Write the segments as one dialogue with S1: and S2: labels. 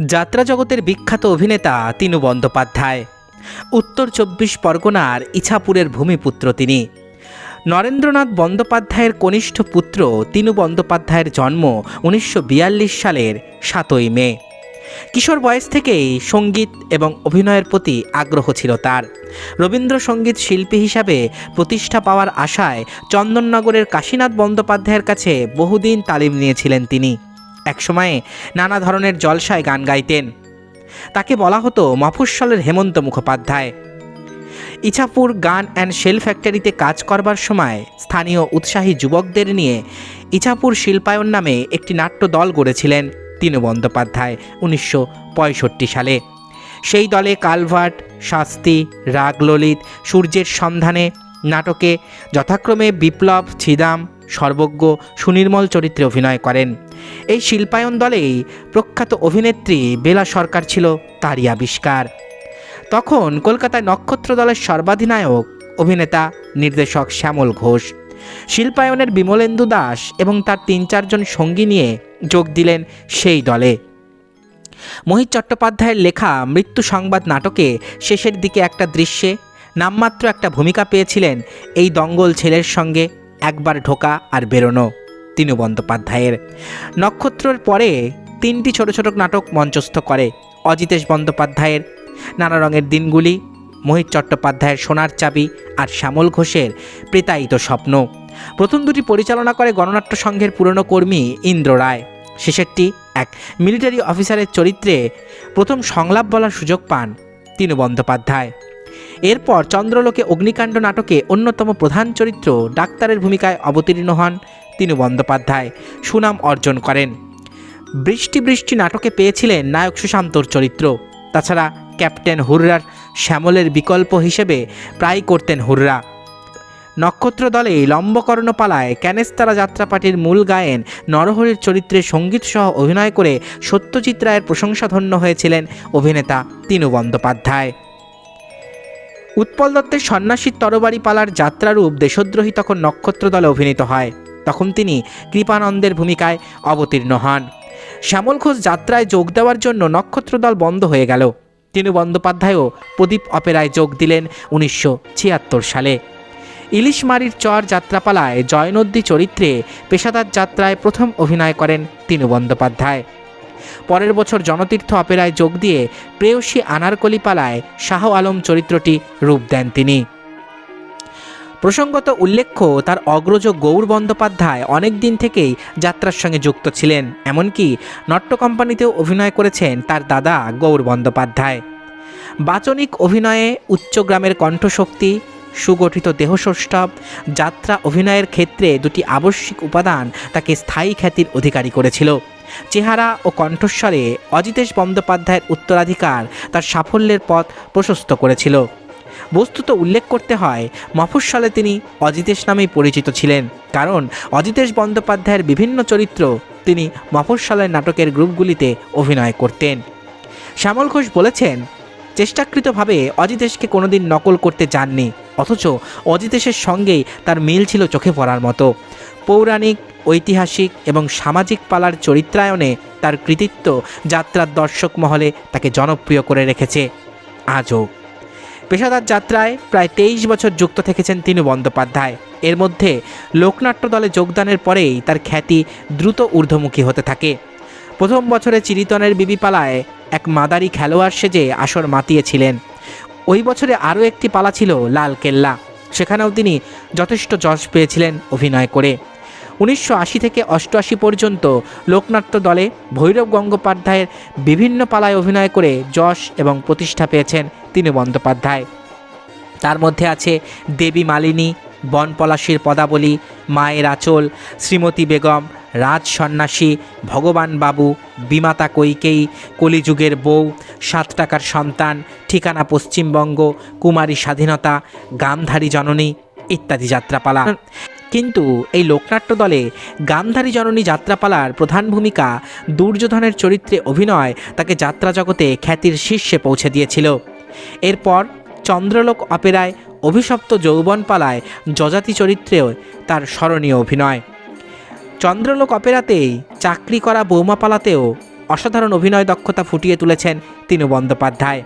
S1: যাত্রা জগতের বিখ্যাত অভিনেতা তিনু বন্দ্যোপাধ্যায়। উত্তর চব্বিশ পরগনার ইছাপুরের ভূমিপুত্র তিনি। নরেন্দ্রনাথ বন্দ্যোপাধ্যায়ের কনিষ্ঠ পুত্র তিনু বন্দ্যোপাধ্যায়ের জন্ম উনিশশো বিয়াল্লিশ সালের সাতই মে। কিশোর বয়স থেকেই সংগীত এবং অভিনয়ের প্রতি আগ্রহ ছিল তার। রবীন্দ্রসঙ্গীত শিল্পী হিসাবে প্রতিষ্ঠা পাওয়ার আশায় চন্দননগরের কাশীনাথ বন্দ্যোপাধ্যায়ের কাছে বহুদিন তালিম নিয়েছিলেন তিনি। একসময়ে নানা ধরনের জলসায় গান গাইতেন। তাকে বলা হতো মফস্বলের হেমন্ত মুখোপাধ্যায়। ইছাপুর গান অ্যান্ড শেল ফ্যাক্টরিতে কাজ করবার সময় স্থানীয় উৎসাহী যুবকদের নিয়ে ইছাপুর শিল্পায়ন নামে একটি নাট্য দল গড়েছিলেন তিনু বন্দ্যোপাধ্যায় উনিশশো পঁয়ষট্টি সালে। সেই দলে কালভার্ট শাস্তি, রাগললিত, সূর্যের সন্ধানে নাটকে যথাক্রমে বিপ্লব, ছিদাম সর্বজ্ঞ সুনির্মল চরিত্রে অভিনয় করেন। এই শিল্পায়ন দলেই প্রখ্যাত অভিনেত্রী বেলা সরকার ছিল তারই আবিষ্কার। তখন কলকাতায় নক্ষত্র দলের সর্বাধিনায়ক অভিনেতা, নির্দেশক শ্যামল ঘোষ। শিল্পায়নের বিমলেন্দু দাস এবং তার তিন চারজন সঙ্গী নিয়ে যোগ দিলেন সেই দলে। মোহিত চট্টোপাধ্যায়ের লেখা মৃত্যু সংবাদ নাটকে শেষের দিকে একটা দৃশ্যে নামমাত্র একটা ভূমিকা পেয়েছিলেন এই দঙ্গল ছেলের সঙ্গে। একবার ঢোকা আর বেরোনো তিনু বন্দ্যোপাধ্যায়ের নক্ষত্রর পরে তিনটি ছোট ছোট নাটক মঞ্চস্থ করে অজিতেশ বন্দ্যোপাধ্যায়ের। নানা রঙের দিনগুলি, মোহিত চট্টোপাধ্যায়ের সোনার চাবি আর শ্যামল ঘোষের প্রেতায়িত স্বপ্ন। প্রথম দুটি পরিচালনা করে গণনাট্য সংঘের পুরনো কর্মী ইন্দ্র রায়। শেষেরটি এক মিলিটারি অফিসারের চরিত্রে প্রথম সংলাপ বলার সুযোগ পান তিনু বন্দ্যোপাধ্যায় এরপর চন্দ্রলোকে অগ্নিকাণ্ড নাটকে অন্যতম প্রধান চরিত্র ডাক্তারের ভূমিকায় অবতীর্ণ হন তিনু বন্দ্যোপাধ্যায়। সুনাম অর্জন করেন। বৃষ্টি বৃষ্টি নাটকে পেয়েছিলেন নায়ক সুশান্তর চরিত্র। তাছাড়া ক্যাপ্টেন হুররার শ্যামলের বিকল্প হিসেবে প্রায় করতেন হুররা। নক্ষত্র দলে লম্বকর্ণপালায় ক্যানেস্তারা যাত্রাপাটির মূল গায়েন নরহরির চরিত্রে সঙ্গীতসহ অভিনয় করে সত্যজিৎ রায়ের প্রশংসাধন্য হয়েছিলেন অভিনেতা তিনু বন্দ্যোপাধ্যায়। উৎপল দত্তের সন্ন্যাসীর তরবারি পালার যাত্রারূপ দেশদ্রোহী তখন নক্ষত্র দলে অভিনীত হয়। তখন তিনি কৃপানন্দের ভূমিকায় অবতীর্ণ হন। শ্যামল ঘোষ যাত্রায় যোগ দেওয়ার জন্য নক্ষত্র দল বন্ধ হয়ে গেল। তিনি বন্দ্যোপাধ্যায়ও প্রদীপ অপেরায় যোগ দিলেন উনিশশো ছিয়াত্তর সালে। ইলিশমারির চর যাত্রাপালায় জয়নদ্দী চরিত্রে পেশাদার যাত্রায় প্রথম অভিনয় করেন তিনু বন্দ্যোপাধ্যায়। পরের বছর জনতীর্থ অপেরায় যোগ দিয়ে প্রেয়সী আনারকলি পালায় শাহ আলম চরিত্রটি রূপ দেন তিনি। প্রসঙ্গত উল্লেখ্য, তার অগ্রজ গৌর বন্দ্যোপাধ্যায় অনেক দিন থেকেই যাত্রার সঙ্গে যুক্ত ছিলেন, এমনকি নট্য কোম্পানিতেও অভিনয় করেছেন তার দাদা গৌর বন্দ্যোপাধ্যায়। বাচনিক অভিনয়ে উচ্চগ্রামের কণ্ঠশক্তি, সুগঠিত দেহসৌষ্ঠব যাত্রা অভিনয়ের ক্ষেত্রে দুটি আবশ্যিক উপাদান তাকে স্থায়ী খ্যাতির অধিকারী করেছিল। চেহারা ও কণ্ঠস্বরে অজিতেশ বন্দ্যোপাধ্যায়ের উত্তরাধিকার তার সাফল্যের পথ প্রশস্ত করেছিল। বস্তুত উল্লেখ করতে হয়, মফস্বলে তিনি অজিতেশ নামেই পরিচিত ছিলেন, কারণ অজিতেশ বন্দ্যোপাধ্যায়ের বিভিন্ন চরিত্র তিনি মফস্বলের নাটকের গ্রুপগুলিতে অভিনয় করতেন। শ্যামল ঘোষ বলেছেন, চেষ্টাকৃতভাবে অজিতেশকে কোনোদিন নকল করতে যাননি, অথচ অজিতেশের সঙ্গেই তার মিল ছিল চোখে পড়ার মতো। পৌরাণিক ঐতিহাসিক এবং সামাজিক পালার চরিত্রায়নে তার কৃতিত্ব যাত্রার দর্শক মহলে তাকে জনপ্রিয় করে রেখেছে আজও। পেশাদার যাত্রায় প্রায় তেইশ বছর যুক্ত থেকেছেন তিনি বন্দ্যোপাধ্যায়। এর মধ্যে লোকনাট্য দলে যোগদানের পরেই তার খ্যাতি দ্রুত ঊর্ধ্বমুখী হতে থাকে। প্রথম বছরে চিরিতনের বিবি পালায় এক মাদারি খেলোয়াড় সেজে আসর মাতিয়েছিলেন। ওই বছরে আরও একটি পালা ছিল লাল কেল্লা। সেখানেও তিনি যথেষ্ট যশ পেয়েছিলেন অভিনয় করে। উনিশশো আশি থেকে অষ্টআশি পর্যন্ত লোকনাট্য দলে ভৈরব গঙ্গোপাধ্যায়ের বিভিন্ন পালায় অভিনয় করে যশ এবং প্রতিষ্ঠা পেয়েছেন তিনি বন্দ্যোপাধ্যায়। তার মধ্যে আছে দেবী মালিনী, বনপলাশীর পদাবলী, মায়ের আঁচল, শ্রীমতী বেগম, রাজ সন্ন্যাসী, ভগবান বাবু, বিমাতা কৈকেয়ী, কলিযুগের বউ, সাত টাকার সন্তান, ঠিকানা পশ্চিমবঙ্গ, কুমারী স্বাধীনতা, গামধারী জননী ইত্যাদি যাত্রাপালা। কিন্তু এই লোকনাট্য দলে গান্ধারী জননী যাত্রাপালার প্রধান ভূমিকা দুর্যোধনের চরিত্রে অভিনয় তাকে যাত্রা জগতে খ্যাতির শীর্ষে পৌঁছে দিয়েছিল। এরপর চন্দ্রলোক অপেরায় অভিশপ্ত যৌবনপালায় যজাতি চরিত্রেও তার স্মরণীয় অভিনয়। চন্দ্রলোক অপেরাতেই চাকরি করা বৌমাপালাতেও অসাধারণ অভিনয় দক্ষতা ফুটিয়ে তুলেছেন তিনু বন্দ্যোপাধ্যায়।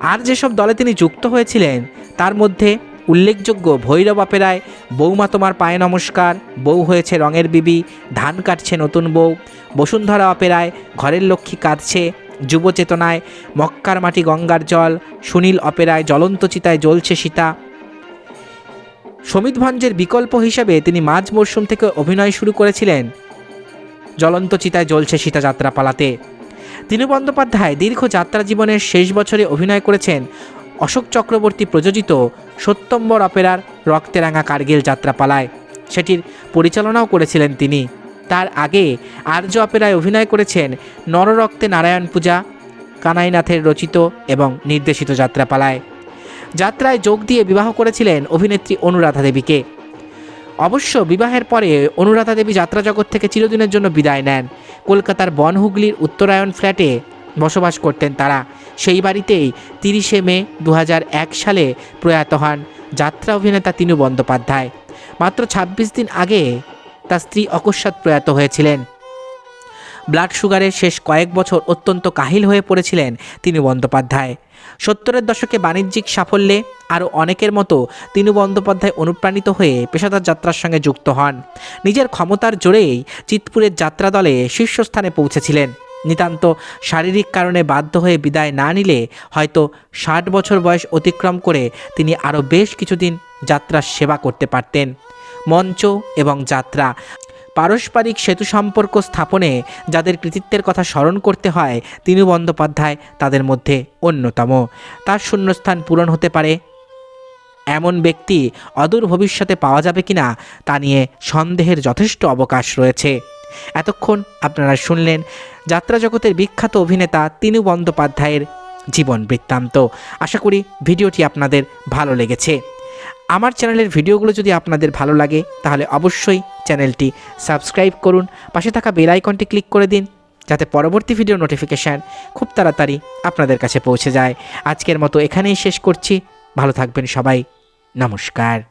S1: আর যেসব দলে তিনি যুক্ত হয়েছিলেন, তার মধ্যে উল্লেখযোগ্য ভৈরব অপেরায়, বৌমা তোমার পায়ে নমস্কার, বউ হয়েছে রঙের বিবি, ধান কাটছে নতুন বউ। বসুন্ধরা অপেরায়, ঘরের লক্ষ্মী কাঁদছে, যুব চেতনায়, মক্কার মাটি গঙ্গার জল, সুনীল অপেরায় জ্বলন্ত চিতায় জ্বলছে সীতা। সমিত ভঞ্জের বিকল্প হিসাবে তিনি মাঝ মরশুম থেকে অভিনয় শুরু করেছিলেন। জ্বলন্ত চিতায় জ্বলছে সীতা যাত্রা পালাতে। দীনু বন্দ্যোপাধ্যায় দীর্ঘ যাত্রা জীবনের শেষ বছরে অভিনয় করেছেন অশোক চক্রবর্তী প্রযোজিত সত্যম্বর অপেরার রক্তে রাঙা কার্গিল যাত্রাপালায়। সেটির পরিচালনাও করেছিলেন তিনি। তার আগে আর্য অপেরায় অভিনয় করেছেন নররক্তে নারায়ণ পূজা, কানাইনাথের রচিত এবং নির্দেশিত যাত্রাপালায়। যাত্রায় যোগ দিয়ে বিবাহ করেছিলেন অভিনেত্রী অনুরাধা দেবীকে। অবশ্য বিবাহের পরে অনুরাধা দেবী যাত্রা জগৎ থেকে চিরদিনের জন্য বিদায় নেন। কলকাতার বনহুগলির উত্তরায়ণ ফ্ল্যাটে বসবাস করতেন তারা। সেই বাড়িতেই তিরিশে মে দু হাজার এক সালে প্রয়াত হন যাত্রা অভিনেতা তিনু বন্দ্যোপাধ্যায়। মাত্র ২৬ দিন আগে তার স্ত্রী অকস্মাৎ প্রয়াত হয়েছিলেন। ব্লাড সুগারের শেষ কয়েক বছর অত্যন্ত কাহিল হয়ে পড়েছিলেন তিনি বন্দ্যোপাধ্যায়। সত্তরের দশকে বাণিজ্যিক সাফল্যে আরও অনেকের মতো তিনু বন্দ্যোপাধ্যায় অনুপ্রাণিত হয়ে পেশাদার যাত্রার সঙ্গে যুক্ত হন। নিজের ক্ষমতার জোরেই চিতপুরের যাত্রা দলে শীর্ষস্থানে পৌঁছেছিলেন। নিতান্ত শারীরিক কারণে বাধ্য হয়ে বিদায় না নিলে হয়তো ষাট বছর বয়স অতিক্রম করে তিনি আরও বেশ কিছুদিন যাত্রার সেবা করতে পারতেন। মঞ্চ এবং যাত্রা। পারস্পরিক সেতু সম্পর্ক স্থাপনে যাদের কৃতিত্বের কথা স্মরণ করতে হয়, তিনু বন্দ্যোপাধ্যায় তাদের মধ্যে অন্যতম। তার শূন্যস্থান পূরণ হতে পারে। এমন ব্যক্তি অদূর ভবিষ্যতে পাওয়া যাবে কিনা তা নিয়ে সন্দেহের যথেষ্ট অবকাশ রয়েছে। এতক্ষণ আপনারা শুনলেন যাত্রা জগতের বিখ্যাত অভিনেতা তিনু বন্দ্যোপাধ্যায়ের জীবন বৃত্তান্ত। আশা করি ভিডিওটি আপনাদের ভালো লেগেছে। আমার চ্যানেলের ভিডিওগুলো যদি আপনাদের ভালো লাগে, তাহলে অবশ্যই চ্যানেলটি সাবস্ক্রাইব করুন, পাশে থাকা বেল আইকনটি ক্লিক করে দিন, যাতে পরবর্তী ভিডিও নোটিফিকেশান খুব তাড়াতাড়ি আপনাদের কাছে পৌঁছে যায়। আজকের মতো এখানেই শেষ করছি। ভালো থাকবেন সবাই। নমস্কার।